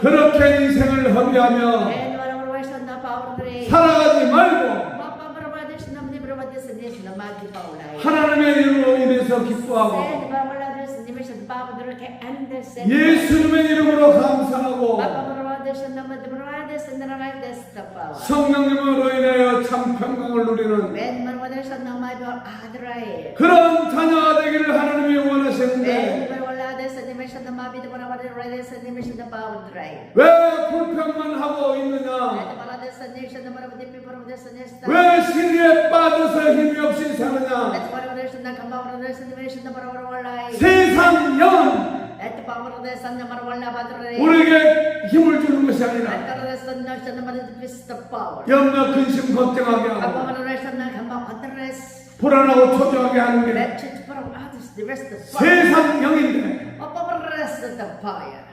그렇게 인생을 허비하며 살아가지 말고 하나님의 이름으로 인해서 기뻐하고 예수님의 이름으로 감사하고 성령님으로 인하여 참 평강을 누리는 그런 자녀가 되기를 하나님이 원하시는데 왜 불평만 하고 있느냐 왜 신리에 빠져서 힘이 없이 사느냐 세상 영 우리에게 힘을 주는 것이 아니라 염려 근심 걱정하게 하고 불안하고 초조하게 하는 게 세상 영인데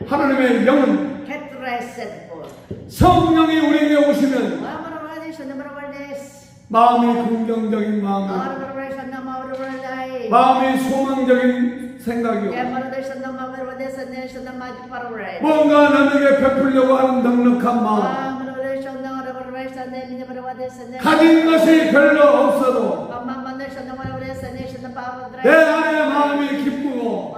하나님의 영은 성령이 우리에게 오시면 마음이 긍정적인 마음 마음이 소망적인 생각이요. 뭔가 남에게 베풀려고 하는 넉넉한 마음. 가진 것이 별로 없어도 내 안에 마음이 기쁘고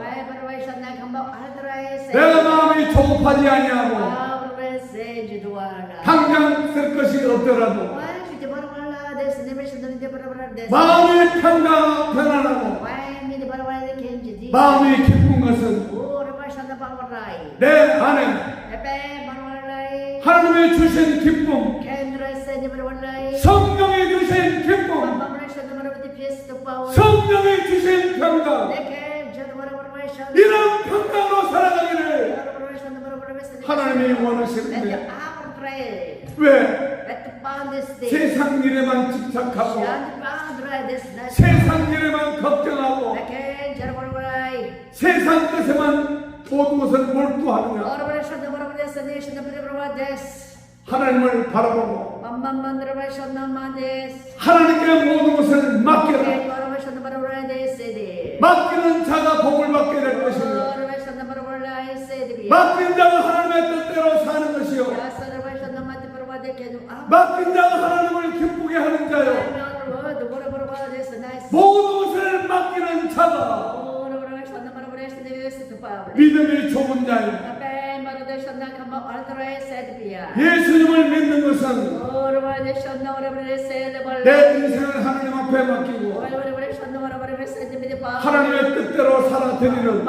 내 마음이 조급하지 아니하고 당장 쓸 것이 없더라도 마음이 평강 편안하고 마음이 기쁜 것은 내 안에 하나님이 주신 기쁨 성령이 주신 기쁨 성령이 주신 평강 이런 평강으로 살아가기를 하나님이 원하시는데 왜? 세상 일에만 집착하고 세상 일에만 걱정하고 세상 것에만 모든 것을 몰두하느냐 하나님을 바라보고 하나님께 모든 것을 맡겨라 맡기는 자가 복을 받게 될 것이며 맡긴 자가 하나님의 뜻대로 사는 것이요. 맡긴 자가 하나님을 기쁘게 하는 자요. 모든 것을 맡기는 자가 믿음이 좁은 자요 예수님을 믿는 것은 내 인생을 하나님 앞에 맡기고 하나님의 뜻대로 살아드리는